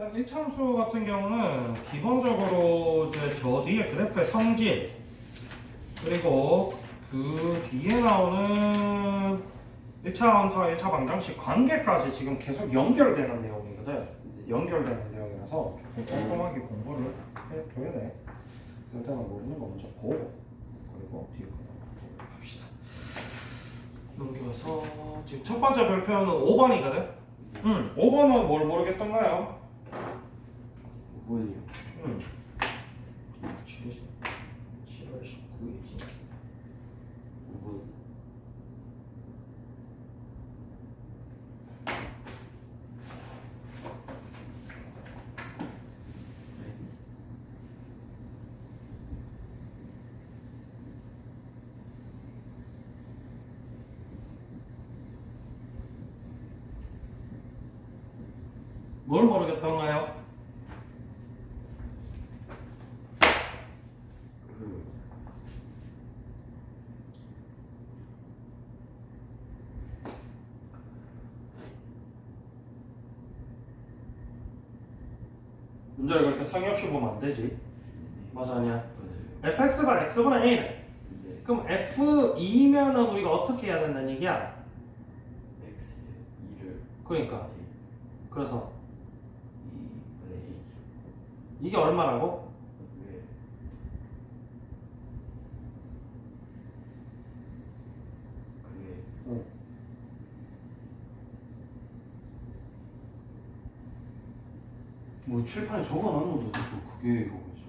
일단 1차 함수 같은 경우는 기본적으로 이제 저 뒤에 그래프의 성질 그리고 그 뒤에 나오는 1차 함수와 1차 방정식 관계까지 지금 계속 연결되는 내용이거든. 연결되는 내용이라서 조금 꼼꼼하게 공부를 해둬야 돼. 일단은 모르는 거 먼저 보고 그리고 뒤에 거 합시다. 넘겨서 지금 첫 번째 별표는 5번이거든. 응, 5번은 뭘 모르겠던가요? 뭐예요? 응. 7월 7월 19일이지. 5번 뭘 모르겠던가요? 문제를 그렇게 성의 없이 보면 안 되지. 맞아 아니야. 맞아요. fx가 x분의 a네. 네. 그럼 f2면은 우리가 어떻게 해야 된다는 얘기야? X 2를 그러니까 그래서 2분의 A 이게 얼마라고? 왜 그게 뭐 칠판에 적어놨는데 또 그게 이거겠어.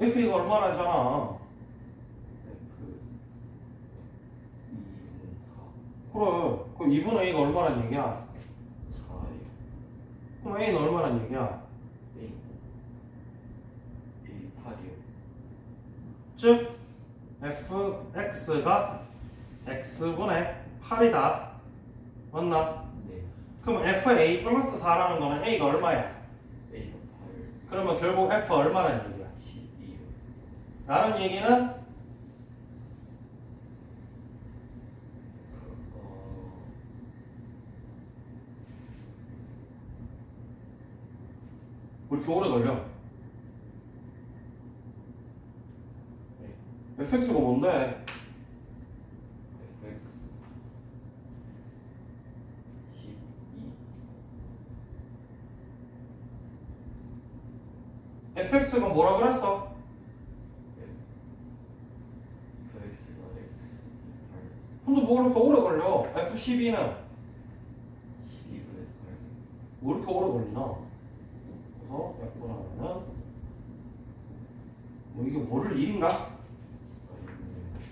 f 이거 얼마라잖아. F 2는 4 그래. 그럼 2분의 a가 얼마란 얘기야? 4예요. 그럼 a는 얼마란 얘기야? A A 8이요. 즉 fx가 x분의 8이다. 맞나? 네. 그럼 fa 플러스 4라는 거는 a가 얼마야? A가 8 그러면 결국 f 얼마라는 얘기야? 12요. 라는 얘기는 어, 왜 이렇게 오래 걸려? fx가 뭔데? FX 12 fx가 뭐라 그랬어? FX가 X 근데 뭐 이렇게 오래 걸려? f12는 12분의 8왜 이렇게 오래 걸리나? 그래서 약분하면은 뭐 이게 모를 일인가?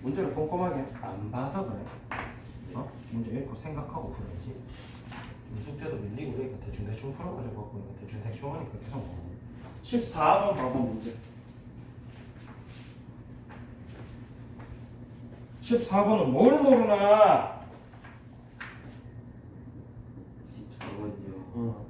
문제를 꼼꼼하게 안 봐서 그래. 어? 문제 읽고 생각하고 풀어야지. 이 숙제도 밀리고 그러니까 대충 대충 풀어가지고 있는 대충 대충 하니까 계속 나오네. 14번 봐봐 문제. 14번은 뭘 모르나? 14번이요. 어.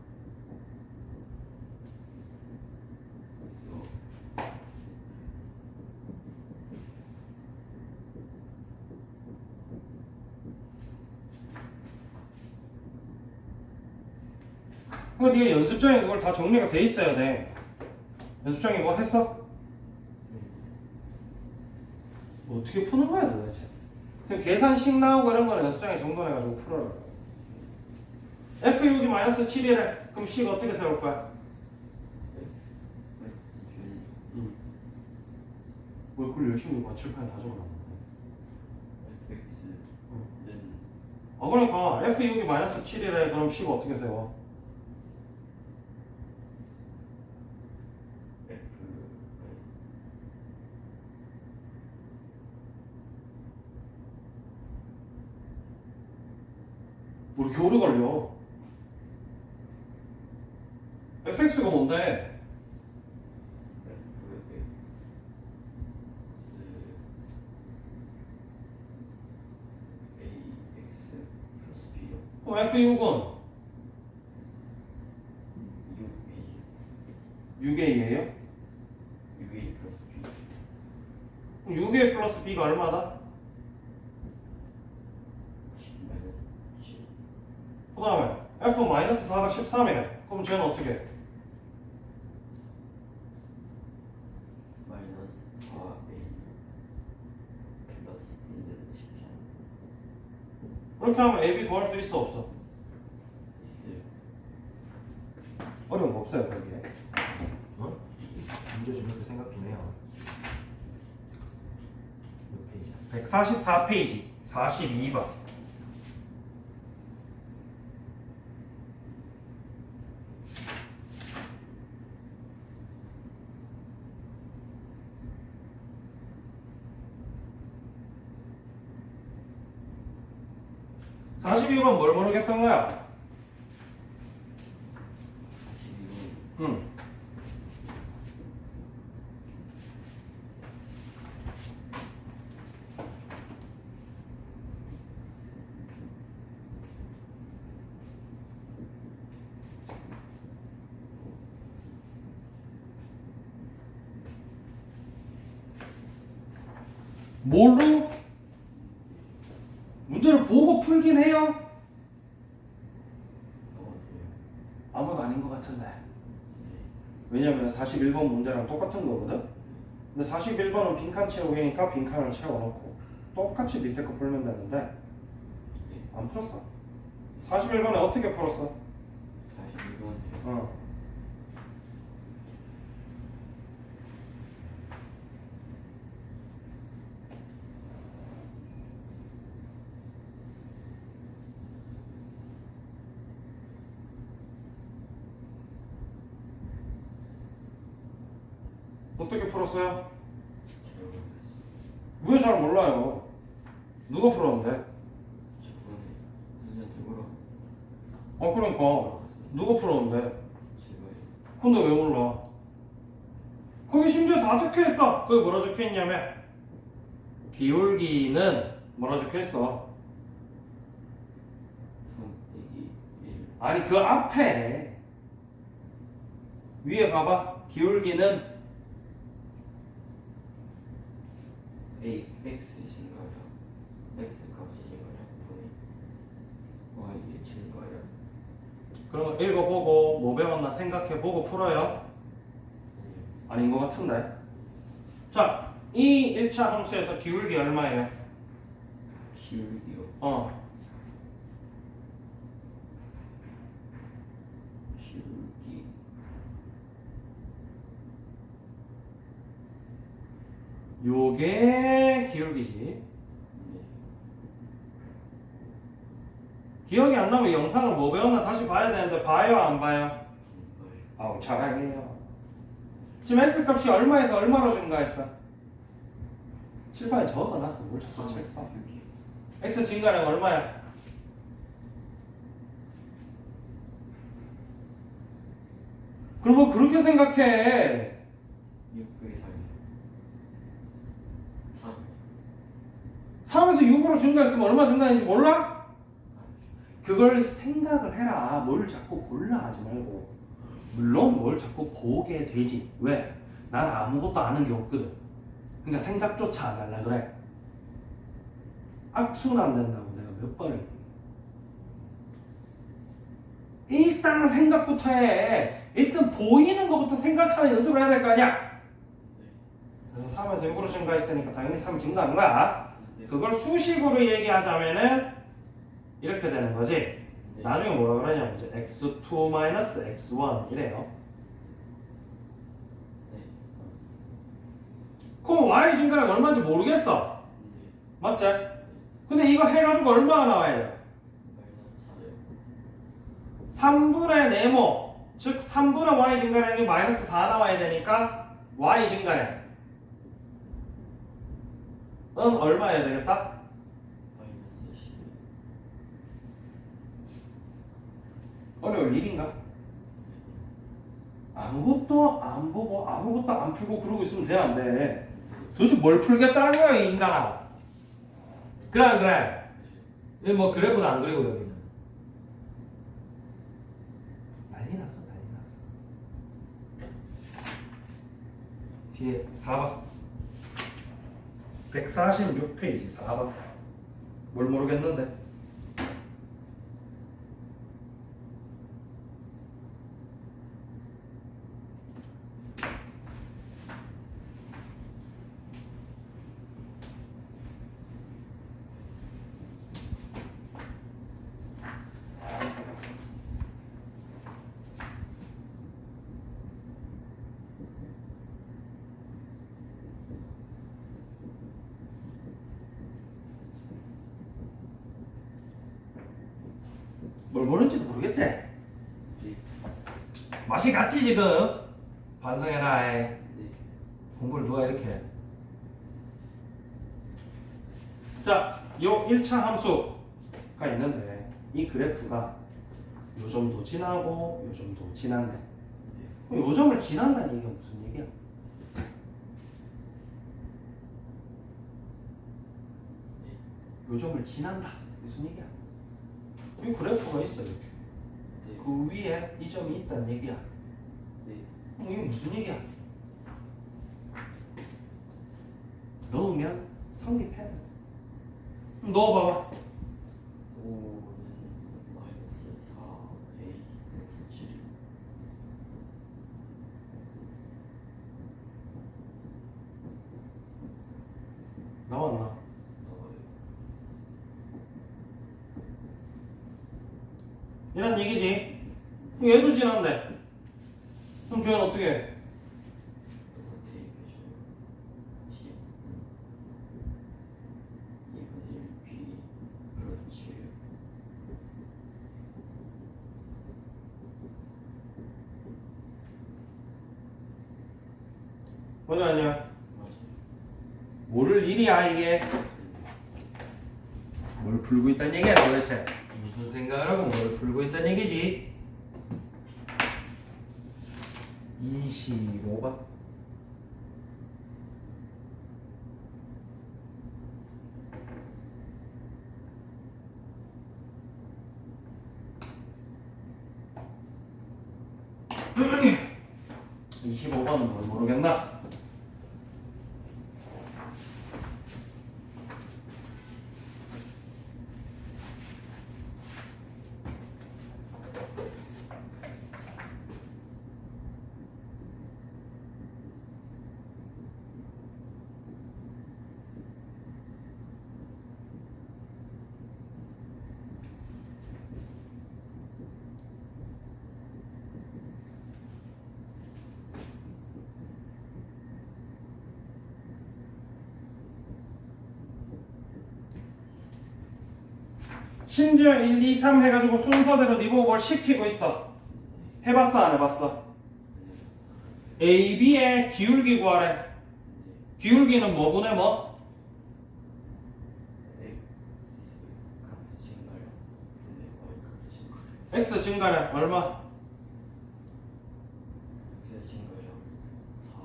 그러니까 네가 연습장에 그걸 다 정리가 돼 있어야 돼. 연습장에 뭐 했어? 뭐 어떻게 푸는 거야 도대체? 그냥 계산식 나오고 이런 거는 연습장에 정돈해가지고 풀어라. F 6이 마이너스 7이래. 그럼 C가 어떻게 세울 거야? 뭘 그걸 열심히 맞출판에 다 적어놨는데. FX는 아 그러니까 F 6이 마이너스 7이래. 그럼 C가 어떻게 세워? F 뭐 이렇게 오래 걸려? fx가 뭔데? 그럼 f6은 6A 6a예요? 6A 플러스 B. 그럼 6a 플러스 b가 얼마다? 10 마이너스 7. 그 다음에 f F 마이너스 4가 13이네. 그럼 쟤는 어떻게? 해? 마이너스 4A 플러스 1은 쉽지 않아 그렇게 하면 AB 구할 수 있어 없어? 있어요 어려운 거 없어요 거기에. 어? 문제 좀 이렇게 생각 좀 해요. 몇 페이지야? 144페이지 42번. (42번) 뭘 모르겠던 거야? 42번 응. 뭘로? 문제를 보고 풀긴 해요. 아무도 아닌 것 같은데. 왜냐면 41번 문제랑 똑같은 거거든. 근데 41번은 빈칸 채우기니까 빈칸을 채워놓고 똑같이 밑에 거 풀면 되는데 안 풀었어. 41번에 어떻게 풀었어? 42번 어. 어떻게 풀었어요? 왜 잘 몰라요? 누가 풀었는데? 어 그러니까 누가 풀었는데? 근데 왜 몰라? 거기 심지어 다 적혀 있어. 거기 뭐라 적혀 있냐면 기울기는 뭐라 적혀 있어? 3 빼기 1 아니 그 앞에 위에 봐봐. 기울기는 A X이신가요? X 값이신가요? 분의 Y 일치인가요? 그런 거 읽어보고 뭐 배웠나 생각해보고 풀어요. 아닌 것 같은데. 자, 이 1차 함수에서 기울기 얼마예요? 기울기요 어, 기울기 요게 기울기지. 네 기억이 안 나면 영상을 뭐 배웠나 다시 봐야 되는데 봐요 안 봐요? 아우 잘하네요. 지금 x 값이 얼마에서 얼마로 증가했어? 칠판에 적어놨어. 뭘 써? 칠판. x 증가량 얼마야? 그럼 뭐 그렇게 생각해. 6 빼기 3 3 3에서 6으로 증가했으면 얼마 증가했는지 몰라? 그걸 생각을 해라. 뭘 자꾸 골라 하지 말고. 물론 뭘 자꾸 보게 되지. 왜? 난 아무것도 아는 게 없거든. 그러니까 생각조차 안 할라 그래. 악순 안 된다고 내가 몇 번을. 일단 생각부터 해. 일단 보이는 것부터 생각하는 연습을 해야 될 거 아니야? 그래서 3에서 6으로 증가했으니까 당연히 3 증가한 거야. 네. 그걸 수식으로 얘기하자면은 이렇게 되는 거지. 네. 나중에 뭐라 그러냐면 이제 x2 마이너스 x1 이래요. 네. 그럼 y 증가량 얼마인지 모르겠어. 네. 맞지? 근데 이거 해가지고 얼마가 나와야 돼? 마이너스 4요 3분의 네모 즉 3분의 y 증가량이 마이너스 4 나와야 되니까 y 증가량 은 얼마여야 되겠다? 마이너스 10 어려울 일인가? 아무것도 안 보고 아무것도 안 풀고 그러고 있으면 돼 안 돼? 도대체 뭘 풀겠다는 거야 이 인간아 그래 안 그래? 이뭐 그래프도 안 그리고 여기는 난리 났어 난리 났어 뒤에 4번 146페이지 4번 뭘 모르겠는데 모르는지도 모르겠지? 네. 맛이 같지 지금? 반성해라. 이. 네. 공부를 누가 이렇게 해? 자, 요 1차 함수가 있는데 이 그래프가 요 정도 지나고 요 정도 지난대. 그럼 요 점을 지난다는 얘기가 무슨 얘기야? 요 점을 지난다. 무슨 얘기야? 이 그래프가 있어 이렇게. 네. 그 위에 이 점이 있다는 얘기야. 네. 그럼 이게 무슨 얘기야? 넣으면 성립해. 그럼 넣어봐봐. 5는 마이너스 4A 플러스 7 나왔나? 나와요. 이런 얘기지. 얘도 지난데. 그럼 주연 어떻게 해? 똑같아 이거죠. 10 2분의 1B 플러스 7 뭐냐 아니야? 맞아요. 모를 일이야 이게. 뭘 풀고 있다는 얘기야 도대체. 무슨 생각을 하고 뭘 풀고 있다는 얘기지. 25번. (25번은) 뭘 모르겠나? 심지어 1, 2, 3 해가지고 순서대로 리보걸 시키고 있어. 해봤어 안 해봤어? A, B의 기울기 구하래. 기울기는 뭐? Y 값인가요? X 증가래 얼마? X인가요? 4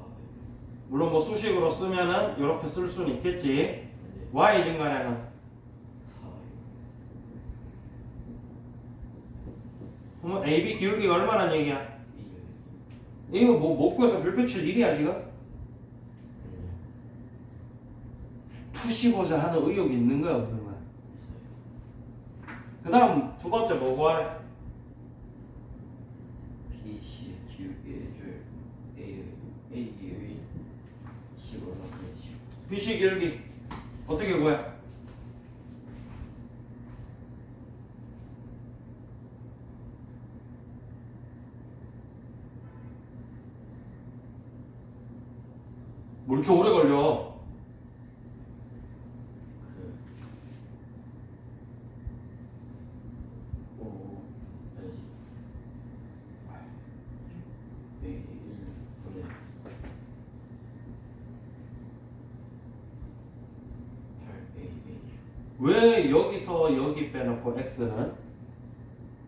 물론 뭐 수식으로 쓰면은 이렇게 쓸 수는 있겠지. 네. Y 증가래는 4 그러면 A, B 기울기가 얼마란 얘기야? 1 이거 뭐 먹고해서 별표 칠 일이야 지금? 푸시고자 하는 의욕이 있는 거야 없는 거야? 그 다음 두 번째 뭐 구하래? B, C 기울기를 A, A의 10으로 나누시오 BC 기울기 어떻게 구해? 뭐 이렇게 오래 걸려? 그 5, 아니지 A 1분의 8 A A 왜 여기서 여기 빼놓고 x는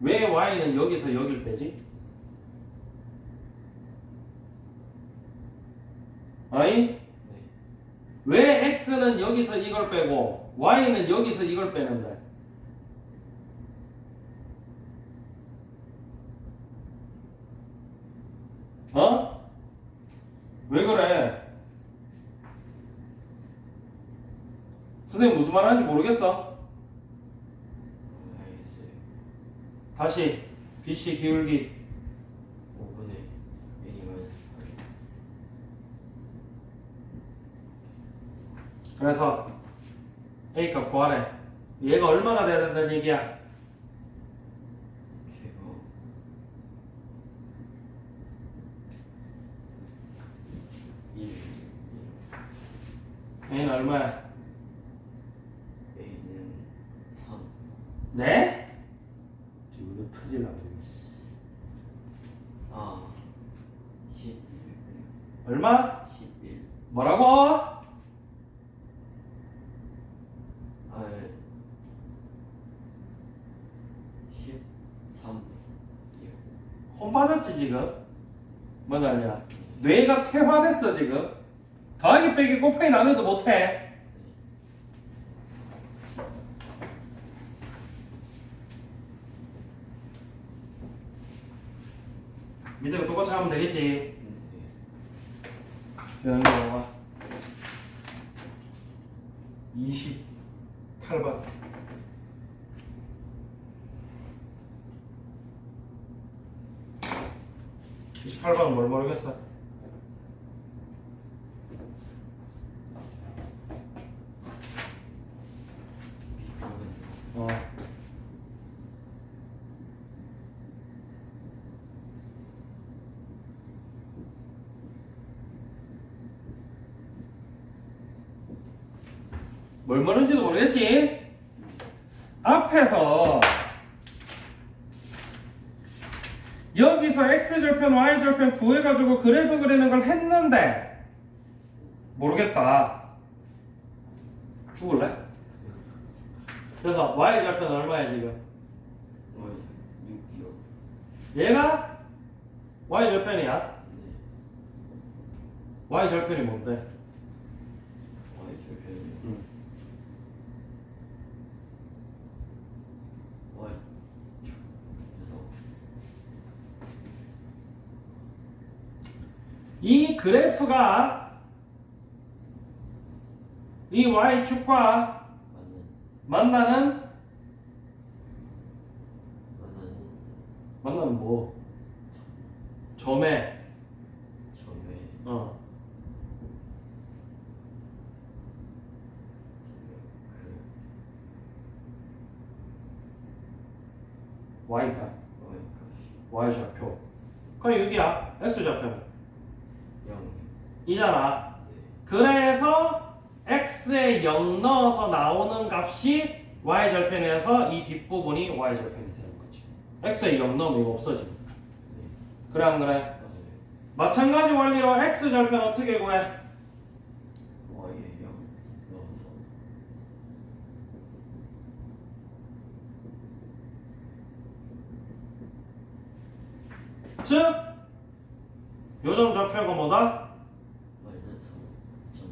왜 y는 여기서 여기를 빼지? 아니 네왜 x는 여기서 이걸 빼고 y는 여기서 이걸 빼는데? 어? 왜 그래? 선생님 무슨 말 하는지 모르겠어. 알겠어요 다시 BC 기울기 5분의 A 마이너스 8 그래서 A 값 구하래. 얘가 얼마나 돼야 된다는 얘기야? 걔가 1 A는 얼마야? A는 3 네? 그지 나타내. 아, 10, 얼마? 11. 뭐라고? 아, 13. 혼 빠졌지 지금? 뭔 말이야? 뇌가 퇴화됐어 지금. 더하기 빼기 곱하기 나누도 못해. 똑같이 하면 되겠지 되는 거 봐봐 28번 이십팔 번은 뭘 모르겠어 어. 뭘 모르는지도 모르겠지? 앞에서 여기서 x절편 y절편 구해가지고 그래프 그리는 걸 했는데 모르겠다 죽을래? 그래서 y절편 얼마야 지금? 어 6이요 얘가 y절편이야 네 y절편이 뭔데? Y 절편 응. Y 그래서 이 그래프가 이 y축과 만나는 만나는 뭐? 점에 점에 어. y가 그 y Y 값이. 좌표. 그럼 여기야. x 좌표는 0 이잖아 네. 그래서 x에 0 넣어서 나오는 값이 y 절편에서 이 뒷부분이 y 절편이 되는 거지 x에 0 넣으면 이거 없어지니까 네. 그래 안 그래? 마찬가지 원리로 x 절편 어떻게 구해? Y에 0 넣어서 즉 요점 좌표가 뭐다? 마이너스 3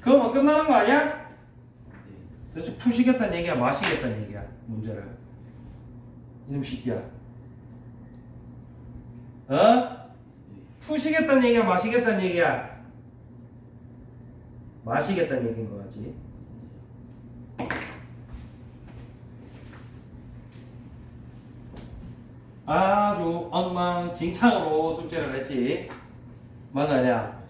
그거면 끝나는 거 아니야? 네. 대체 푸시겠다는 얘기야 마시겠다는 얘기야 문제를 이놈 새끼야 어? 네. 푸시겠다는 얘기야 마시겠다는 얘기야 마시겠다는 얘기인 거 같지 아주 엉망진창으로 숙제를 했지 맞아 아니야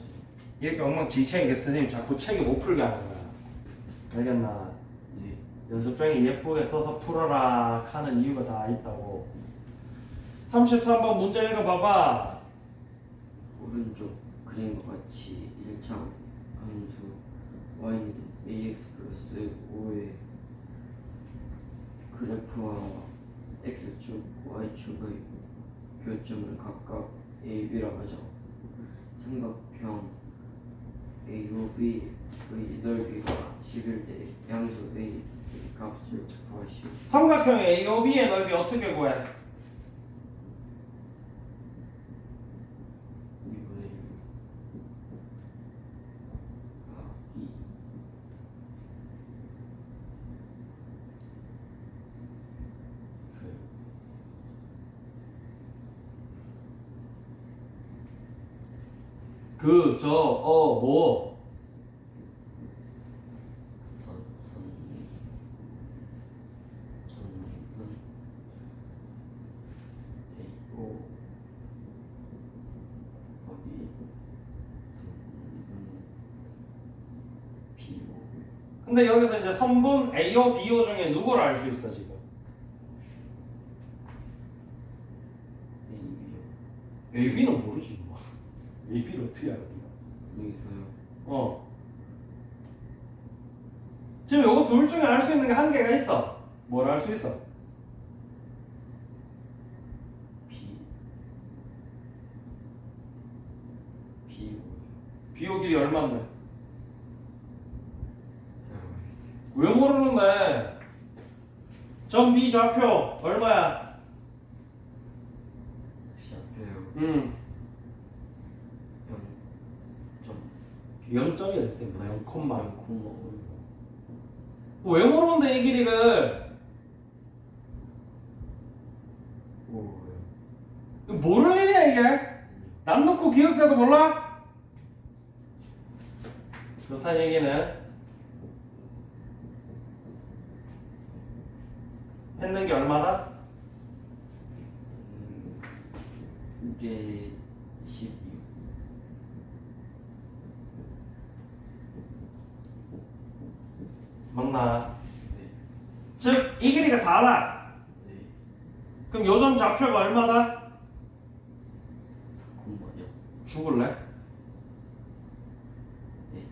이렇게 엉망진창이게 선생님 자꾸 책이 못 풀게 하는 거야 알겠나 네. 연습장에 예쁘게 써서 풀어라 하는 이유가 다 있다고 33번 문제 읽어봐봐 오른쪽 그림과 같이 1창 함수 y는 ax 플러스 5의 그래프와 x축, y축의 교점을 각각 a, b라 하죠. 삼각형 AOB의 넓이가 11대 양수 a 값을 구하시오. 삼각형 AOB의 넓이 어떻게 구해? 그, 저, 어, 뭐 A, 근데 여기서 이제 선분 AO, BO 중에 누구를 알 수 있어 지금? A, B, O. AB는 수학을 할 수 있는 게 한계가 있어. 뭘 할 수 있어? B. B. B호 길이 얼마인데? 왜 모르는데? 점 B 좌표 얼마야? 시합해요. 응. 0점이 됐습니다. 0,0,0 모르는데 이 길이를? 모르는 일이야 이게? 남 놓고 기억자도 몰라? 그렇다는 얘기는 했는 게 얼마다? 음, 이게 맞나? 네. 즉 이 길이가 4다 네. 그럼 요점 좌표가 얼마다? 콤마요. 죽을래? 네.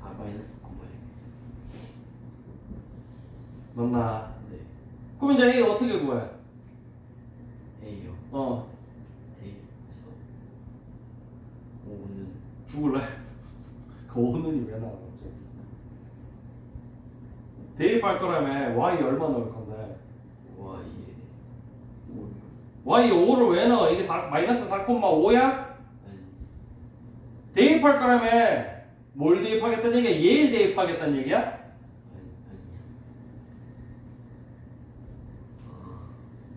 아 마이너스 콤마요. 맞나? 네. 그럼 이제 A 어떻게 구해? A요. 어 D에서 5는 죽을래? 그 5는이 왜 나와 대입할 거라며 Y 얼마 넣을 건데 5요. Y 5를 왜 넣어? 이게 4, 마이너스 4,5야? 아니 대입할 거라며 뭘 대입하겠다는 얘기야? 얘를 대입하겠다는 얘기야?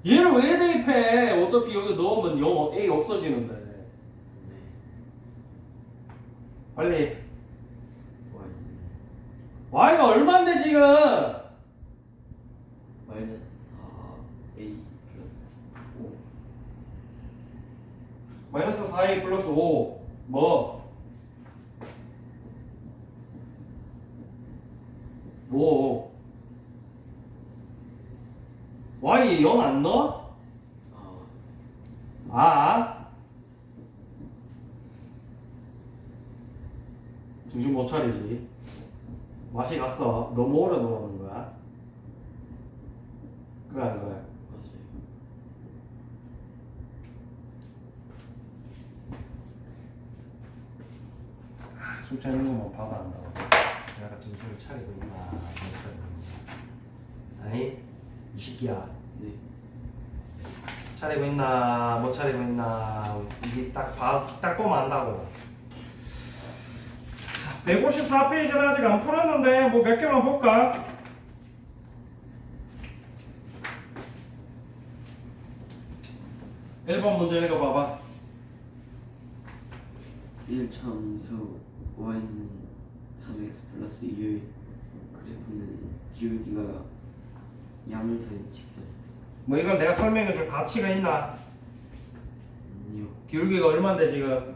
얘를 왜 대입해? 어차피 여기 넣으면 0, A 없어지는데 네. 빨리 Y Y가 얼만데 지금? 마이너스 4 A 플러스 5 마이너스 4A 플러스 5 뭐? 뭐? Y 0 안 넣어? 아 아? 정신 못 차리지 맛이 갔어 너무 오래 놀아놓은 거야 그래 안 그래? 맞아요. 술 차리는 것만 봐도 안다고 내가 정신을 차리고 있나 못 차리고 있나 아니 이 새끼야 네. 차리고 있나 못 차리고 있나 이게 딱, 봐, 딱 보면 안다고. 154페이지는 아직 안 풀었는데 뭐 몇 개만 볼까? 1번 문제 읽어봐봐. 1차함수 y는 3x 플러스 2의 그래프는 기울기가 양수의 직선 뭐 이건 내가 설명해 줄 가치가 있나? 기울기가 얼만데 지금?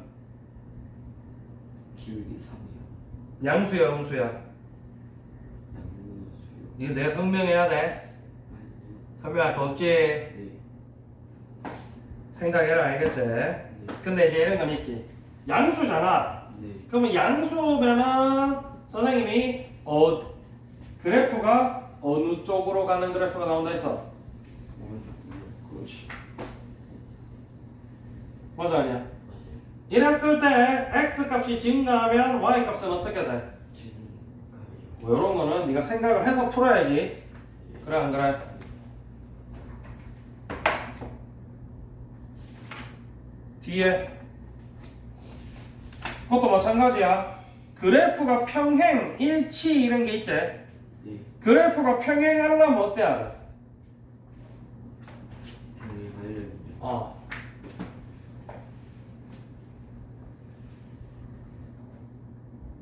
기울기 3이요 양수야 음수야? 양수요 이거 내가 설명해야 돼? 아니요 설명할 거 없지? 네 생각해라 알겠지? 근데 이제 이런 건 있지 양수잖아 네. 그러면 양수면은 선생님이 어 그래프가 어느 쪽으로 가는 그래프가 나온다 했어 그렇지 맞아 아니야? 이랬을 때 x 값이 증가하면 y 값은 어떻게 돼? 뭐 이런 거는 네가 생각을 해서 풀어야지 그래 안 그래? 뒤에 그것도 마찬가지야 그래프가 평행, 일치 이런 게 있지 네 그래프가 평행하려면 어때야 돼? 병이 가려면 어.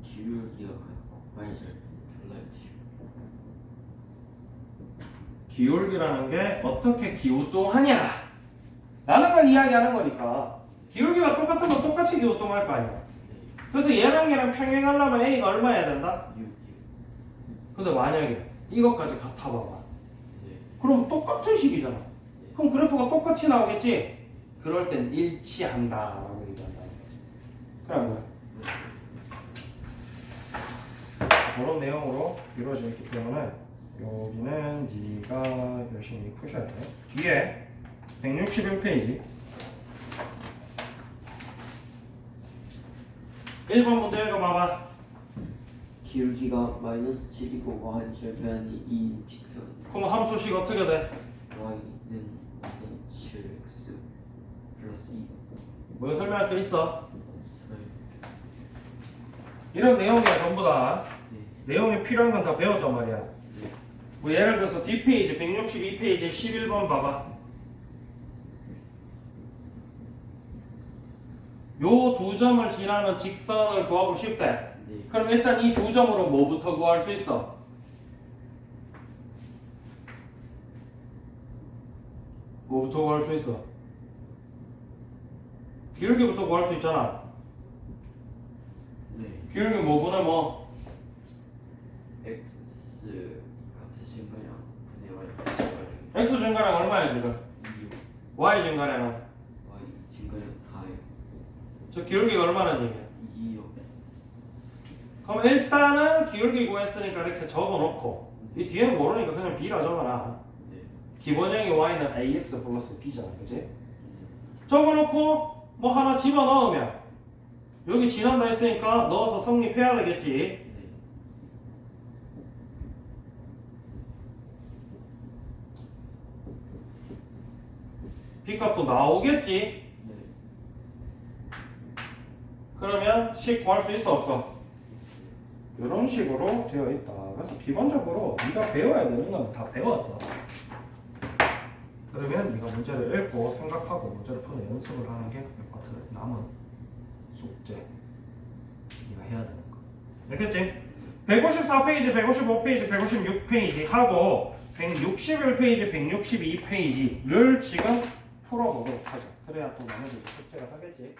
기울기가 많이 잘 달라야 돼요 기울기라는 게 어떻게 기우뚱하냐? 라는 걸 이야기하는 거니까. 기울기가 똑같으면 똑같이 기우뚱할 거 아니야. 그래서 얘랑 얘랑 평행하려면 A가 얼마여야 된다? 6이요 근데 만약에 이것까지 같아봐봐. 네. 그럼 똑같은 식이잖아 그럼 그래프가 똑같이 나오겠지? 그럴 땐 일치한다 라고 얘기한다는 거지 그래 그런 내용으로 이루어져 있기 때문에 여기는 네가 열심히 푸셔야 돼 뒤에 161페이지 1번 문제 읽어봐봐. 기울기가 마이너스 7이고 y절편이 2인 직선 그럼 함수식 어떻게 돼? y는 마이너스 7x 플러스 2뭐 설명할 게 있어? 이런 내용이야 전부 다. 네. 내용이 필요한 건 다 배웠단 말이야. 네. 뭐 예를 들어서 뒷페이지 162페이지 11번 봐봐. 요 두 점을 지나는 직선을 구하고 싶대. 네. 그럼 일단 이 두 점으로 뭐부터 구할 수 있어? 뭐부터 구할 수 있어? 기울기부터 구할 수 있잖아. 네. 기울기 뭐 분의 뭐? x 값의 증가량 분의 y 값의 증가량 x 증가량 얼마야 지금? 2요 y 증가량은? y 증가량 4요 저 기울기가 얼마나 얘기야? 2요 그럼 일단은 기울기 구했으니까 이렇게 적어놓고 이 뒤에는 모르니까 그냥 b라 적어놔. 네. 기본형이 y는 ax 플러스 b잖아, 그지? 적어놓고 뭐 하나 집어넣으면 여기 지난다 했으니까 넣어서 성립해야 되겠지. 네. b값도 나오겠지. 네. 그러면 식 구할 수 있어 없어? 이런 식으로 되어 있다. 그래서 기본적으로 네가 배워야 되는 건 다 배웠어. 그러면 네가 문제를 읽고 생각하고 문제를 푸는 연습을 하는 게 같은 남은 숙제. 네가 해야 되는 거. 알겠지? 154페이지, 155페이지, 156페이지 하고 161페이지, 162페이지를 지금 풀어보도록 하자. 그래야 또 나머지 숙제를 하겠지.